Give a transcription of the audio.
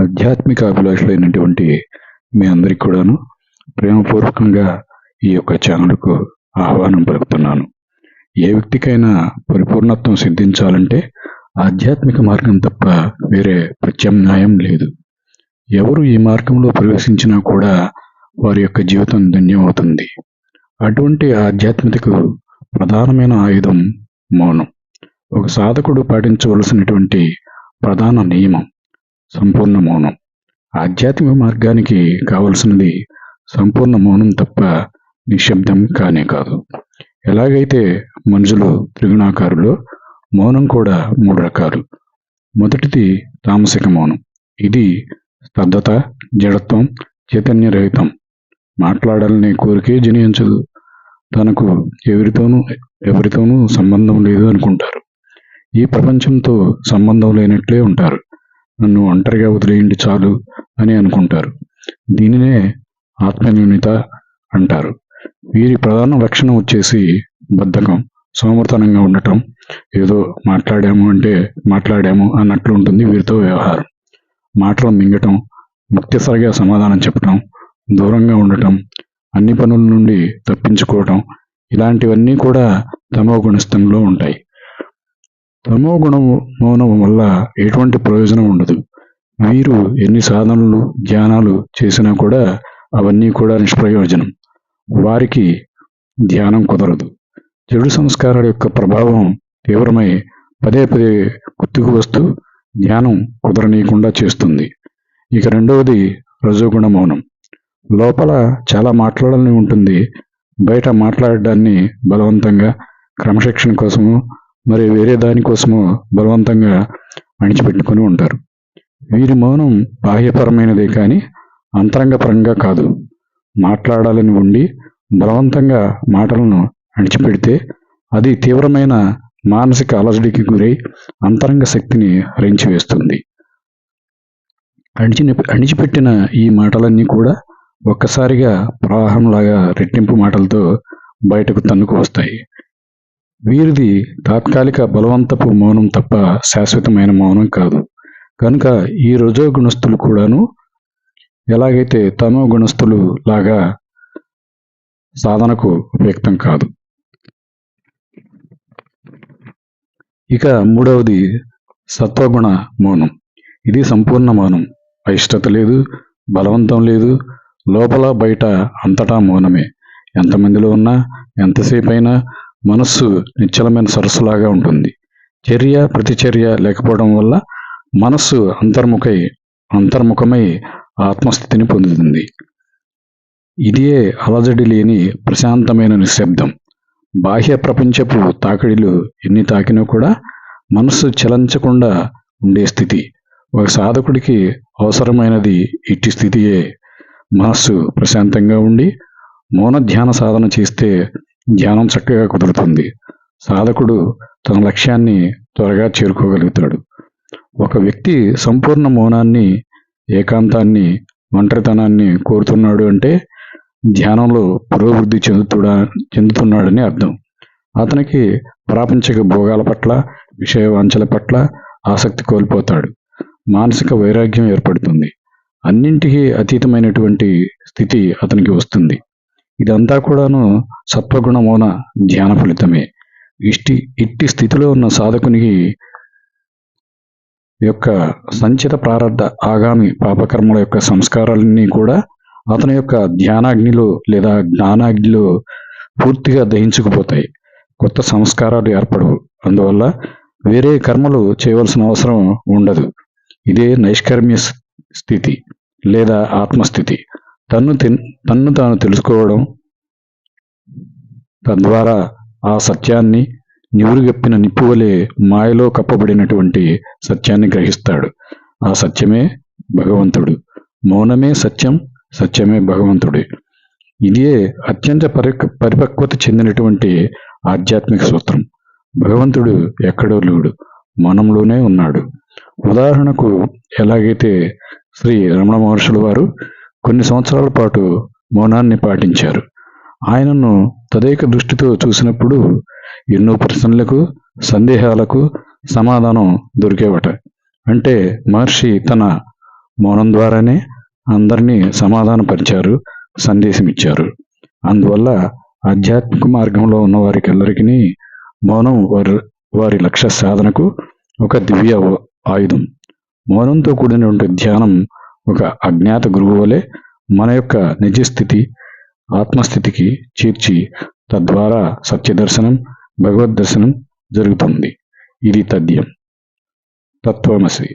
ఆధ్యాత్మిక అభిలాషులైనటువంటి మీ అందరికి కూడాను ప్రేమపూర్వకంగా ఈ యొక్క ఛానల్కు ఆహ్వానం పలుకుతున్నాను. ఏ వ్యక్తికైనా పరిపూర్ణత్వం సిద్ధించాలంటే ఆధ్యాత్మిక మార్గం తప్ప వేరే ప్రత్యామ్నాయం లేదు. ఎవరు ఈ మార్గంలో ప్రవేశించినా కూడా వారి యొక్క జీవితం ధన్యమవుతుంది. అటువంటి ఆధ్యాత్మికకు ప్రధానమైన ఆయుధం మౌనం. ఒక సాధకుడు పాటించవలసినటువంటి ప్రధాన నియమం సంపూర్ణ మౌనం. ఆధ్యాత్మిక మార్గానికి కావలసినది సంపూర్ణ మౌనం తప్ప నిశ్శబ్దం కానే కాదు. ఎలాగైతే మనుషులు త్రిగుణాకారులు మౌనం కూడా మూడు రకాలు. మొదటిది తామసిక మౌనం. ఇది స్తబ్దత జడత్వం చైతన్యరహితం. మాట్లాడాలనే కోరికే జనించదు. తనకు ఎవరితోనూ ఎవరితోనూ సంబంధం లేదు అనుకుంటారు. ఈ ప్రపంచంతో సంబంధం లేనట్లే ఉంటారు. నన్ను ఒంటరిగా వదిలేయండి చాలు అని అనుకుంటారు. దీనినే ఆత్మన్యూనత అంటారు. వీరి ప్రధాన లక్షణం వచ్చేసి బద్ధకం సోమర్తనంగా ఉండటం ఏదో మాట్లాడాము అంటే మాట్లాడాము అన్నట్లు ఉంటుంది వీరితో వ్యవహారం. మాటలు మింగటం ముక్తిసరిగా సమాధానం చెప్పటం దూరంగా ఉండటం అన్ని పనుల నుండి తప్పించుకోవటం ఇలాంటివన్నీ కూడా తమో గుణస్థంలో ఉంటాయి. తమో గుణం మౌనం వల్ల ఎటువంటి ప్రయోజనం ఉండదు. వీరు ఎన్ని సాధనలు ధ్యానాలు చేసినా కూడా అవన్నీ కూడా నిష్ప్రయోజనం. వారికి ధ్యానం కుదరదు. చెడు సంస్కారాల యొక్క ప్రభావం తీవ్రమై పదే పదే గుర్తుకు వస్తూ ధ్యానం కుదరనీయకుండా చేస్తుంది. ఇక రెండవది రజోగుణ మౌనం. లోపల చాలా మాట్లాడాలని ఉంటుంది. బయట మాట్లాడడాన్ని బలవంతంగా క్రమశిక్షణ కోసము మరి వేరే దానికోసమో బలవంతంగా అణిచిపెట్టుకొని ఉంటారు. వీరి మౌనం బాహ్యపరమైనదే కానీ అంతరంగపరంగా కాదు. మాట్లాడాలని ఉండి బలవంతంగా మాటలను అణిచిపెడితే అది తీవ్రమైన మానసిక అలజడికి గురై అంతరంగ శక్తిని హరించి వేస్తుంది అణిచిన అణిచిపెట్టిన ఈ మాటలన్నీ కూడా ఒక్కసారిగా ప్రవాహంలాగా రెట్టింపు మాటలతో బయటకు తన్నుకు వస్తాయి. వీరిది తాత్కాలిక బలవంతపు మౌనం తప్ప శాశ్వతమైన మౌనం కాదు. కనుక ఈ రజో గుణస్థులు కూడాను ఎలాగైతే తమో గుణస్థులు లాగా సాధనకు వ్యక్తం కాదు. ఇక మూడవది సత్వగుణ మౌనం. ఇది సంపూర్ణ మౌనం. అయిష్టత లేదు బలవంతం లేదు లోపల బయట అంతటా మౌనమే. ఎంతమందిలో ఉన్నా ఎంతసేపు అయినా మనస్సు నిశ్చలమైన సరస్సులాగా ఉంటుంది. చర్య ప్రతిచర్య లేకపోవడం వల్ల మనస్సు అంతర్ముఖై అంతర్ముఖమై ఆత్మస్థితిని పొందుతుంది. ఇదే అలజడి లేని ప్రశాంతమైన నిశ్శబ్దం. బాహ్య ప్రపంచపు తాకిడిలు ఎన్ని తాకినా కూడా మనస్సు చలించకుండా ఉండే స్థితి. ఒక సాధకుడికి అవసరమైనది ఇట్టి స్థితియే. మనస్సు ప్రశాంతంగా ఉండి మౌన ధ్యాన సాధన చేస్తే ధ్యానం చక్కగా కుదురుతుంది. సాధకుడు తన లక్ష్యాన్ని త్వరగా చేరుకోగలుగుతాడు. ఒక వ్యక్తి సంపూర్ణ మౌనాన్ని ఏకాంతాన్ని ఒంటరితనాన్ని కోరుతున్నాడు అంటే ధ్యానంలో పురోభివృద్ధి చెందుతుడా చెందుతున్నాడని అర్థం. అతనికి ప్రాపంచిక భోగాల పట్ల విషయ వాంఛల పట్ల ఆసక్తి కోల్పోతాడు. మానసిక వైరాగ్యం ఏర్పడుతుంది. అన్నింటికీ అతీతమైనటువంటి స్థితి అతనికి వస్తుంది. ఇదంతా కూడాను సత్వగుణ మౌన ధ్యాన ఫలితమే. ఇష్టి ఇట్టి స్థితిలో ఉన్న సాధకునికి యొక్క సంచిత ప్రారంధ ఆగామి పాపకర్మల యొక్క సంస్కారాలన్నీ కూడా అతని యొక్క ధ్యానాగ్నిలో లేదా జ్ఞానాగ్నిలో పూర్తిగా దహించుకుపోతాయి. కొత్త సంస్కారాలు ఏర్పడవు. అందువల్ల వేరే కర్మలు చేయవలసిన అవసరం ఉండదు. ఇదే నైష్కర్మ్య స్థితి లేదా ఆత్మస్థితి. తన్ను తన్ను తాను తెలుసుకోవడం తద్వారా ఆ సత్యాన్ని నివురుగప్పిన నిప్పువలే మాయలో కప్పబడినటువంటి సత్యాన్ని గ్రహిస్తాడు. ఆ సత్యమే భగవంతుడు. మౌనమే సత్యం సత్యమే భగవంతుడే. ఇదే అత్యంత పరి పరిపక్వత చెందినటువంటి ఆధ్యాత్మిక సూత్రం. భగవంతుడు ఎక్కడో లేడు మౌనంలోనే ఉన్నాడు. ఉదాహరణకు ఎలాగైతే శ్రీ రమణ మహర్షుల వారు కొన్ని సంవత్సరాల పాటు మౌనాన్ని పాటించారు. ఆయనను తదేక దృష్టితో చూసినప్పుడు ఎన్నో ప్రశ్నలకు సందేహాలకు సమాధానం దొరికేవట. అంటే మహర్షి తన మౌనం ద్వారానే అందరినీ సమాధానపరిచారు సందేశం ఇచ్చారు అందువల్ల ఆధ్యాత్మిక మార్గంలో ఉన్న వారికెల్లరికీ మౌనం వారి వారి లక్ష్య సాధనకు ఒక దివ్య ఆయుధం. మౌనంతో కూడినటువంటి ధ్యానం ఒక అజ్ఞాత గురువు వలె మన యొక్క నిజస్థితి ఆత్మస్థితికి చేర్చి తద్వారా సత్య దర్శనం భగవద్ దర్శనం జరుగుతుంది. ఇది తథ్యం తత్వమసి.